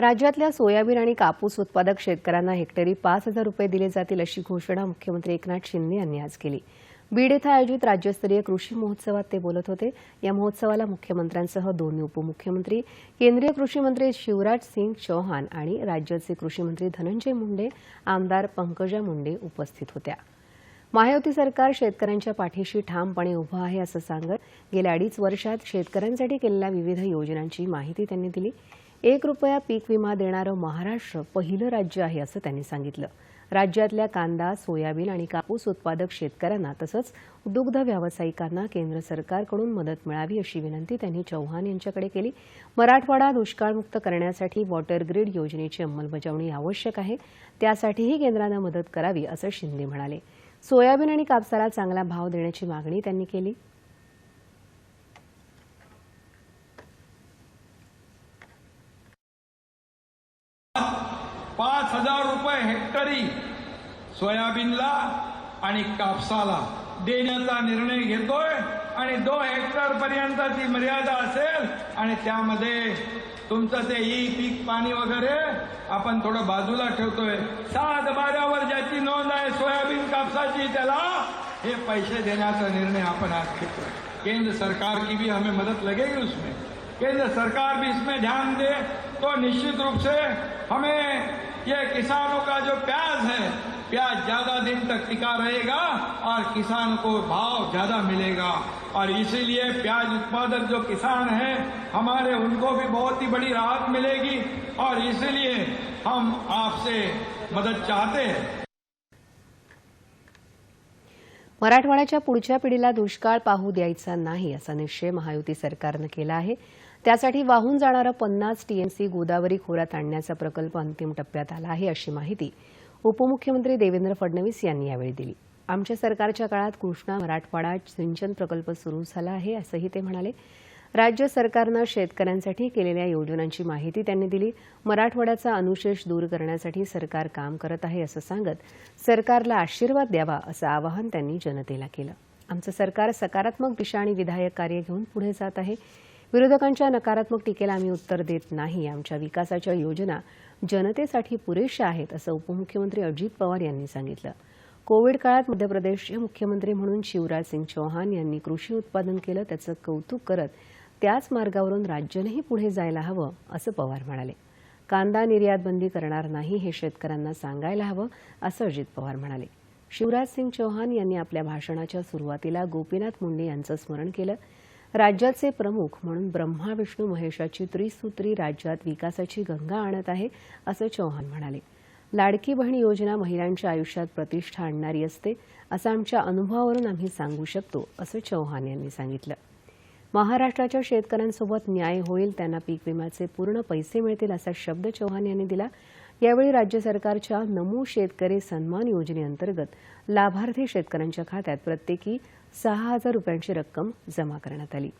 राज्यातल्या सोयाबीन आणि कापूस उत्पादक शेतकऱ्यांना हेक्टरी पाच हजार रुपये दिले जातील अशी घोषणा मुख्यमंत्री एकनाथ शिंदे यांनी आज केली. बीड इथं आयोजित राज्यस्तरीय कृषी महोत्सवात ते बोलत होते. या महोत्सवाला मुख्यमंत्र्यांसह दोन्ही उपमुख्यमंत्री केंद्रीय कृषी मंत्री शिवराज सिंग चौहान आणि राज्याचे कृषी मंत्री धनंजय मुंडे आमदार पंकजा मुंडे उपस्थित होत्या. महायुती सरकार शेतकऱ्यांच्या पाठीशी ठामपणे उभं आहे असं सांगत गेल्या अडीच वर्षात शेतकऱ्यांसाठी केलेल्या विविध योजनांची माहिती त्यांनी दिली. एक रुपया पीक विमा देणारं महाराष्ट्र पहिलं राज्य आहे असं त्यांनी सांगितलं. राज्यातल्या कांदा सोयाबीन आणि कापूस उत्पादक शेतकऱ्यांना तसंच दुग्ध व्यावसायिकांना केंद्र सरकारकडून मदत मिळावी अशी विनंती त्यांनी चौहान यांच्याकडे केली. मराठवाडा दुष्काळमुक्त करण्यासाठी वॉटर ग्रीड योजनेची अंमलबजावणी आवश्यक आहे. त्यासाठीही केंद्रानं मदत करावी असं शिंदे म्हणाले. सोयाबीन आणि कापसाला चांगला भाव देण्याची मागणी त्यांनी केली. पाच हजार रुपये हेक्टरी सोयाबीनला आणि कापसाला देण्याचा निर्णय घेतोय आणि दो हेक्टर पर्यंतची मर्यादा असेल आणि त्यामध्ये तुमचं ते ई पीक पाणी वगैरे आपण थोडं बाजूला ठेवतोय. सात बाऱ्यावर ज्याची नोंद आहे सोयाबीन कापसाची त्याला हे पैसे देण्याचा निर्णय आपण आज घेतोय. केंद्र सरकार की भी हमें मदद लगेगी उसमें केंद्र सरकार भी इसमें ध्यान दे तो निश्चित रूप से हमें ये किसानों का जो प्याज है, प्याज ज़्यादा दिन तक टिका रहेगा और किसान को भाव ज़्यादा मिलेगा। और इसीलिए प्याज उत्पादक जो किसान हैं, हमारे उनको भी बहुत ही बड़ी राहत मिलेगी। और इसीलिए हम आपसे मदद चाहते हैं। मराठवाड्याच्या पुढच्या पिढीला दुष्काळ पाहू द्यायचा नाही असा निश्चय महायुती सरकारनं केला आहे. त्यासाठी वाहून जाणारं पन्नास टीएमसी गोदावरी खोऱ्यात आणण्याचा प्रकल्प अंतिम टप्प्यात आला आहे अशी माहिती उपमुख्यमंत्री देवेंद्र फडणवीस यांनी यावेळी दिली. आमच्या सरकारच्या काळात कृष्णा मराठवाडा सिंचन प्रकल्प सुरू झाला आहे असंही ते म्हणाले. राज्य सरकारनं शेतकऱ्यांसाठी केलेल्या योजनांची माहिती त्यांनी दिली. मराठवाड्याचा अनुशेष दूर करण्यासाठी सरकार काम करत आहे असं सांगत सरकारला आशीर्वाद द्यावा असं आवाहन त्यांनी जनतेला केलं. आमचं सरकार सकारात्मक दिशा आणि विधायक कार्य घेऊन पुढे जात आहे. विरोधकांच्या नकारात्मक टीकेला आम्ही उत्तर देत नाही. आमच्या विकासाच्या योजना जनतेसाठी पुरेशा आहेत असं उपमुख्यमंत्री अजित पवार यांनी सांगितलं. कोविड काळात मध्य प्रदेशचे मुख्यमंत्री म्हणून शिवराज सिंग चौहान यांनी कृषी उत्पादन केलं त्याचं कौतुक करत त्याच मार्गावरून राज्यानंही पुढे जायला हवं असं पवार म्हणाले. कांदा निर्यात बंदी करणार नाही हे शेतकऱ्यांना सांगायला हवं असं अजित पवार म्हणाले. शिवराज सिंग चौहान यांनी आपल्या भाषणाच्या सुरुवातीला गोपीनाथ मुंडे यांचं स्मरण केलं. राज्याचे प्रमुख म्हणून ब्रह्मा विष्णू महेशाची त्रिसूत्री राज्यात विकासाची गंगा आणत आहे असं चौहान म्हणाले. लाडकी बहीण योजना महिलांच्या आयुष्यात प्रतिष्ठा आणणारी असते असं आमच्या अनुभवावरून आम्ही सांगू शकतो असं चौहान यांनी सांगितलं. महाराष्ट्राच्या शेतकऱ्यांसोबत न्याय होईल त्यांना पीक विम्याचे पूर्ण पैसे मिळतील असा शब्द चौहान यांनी दिला. यावेळी राज्य सरकारच्या नमो शेतकरी सन्मान योजनेअंतर्गत लाभार्थी शेतकऱ्यांच्या खात्यात प्रत्येकी सहा हजार रुपयांची रक्कम जमा करण्यात आली.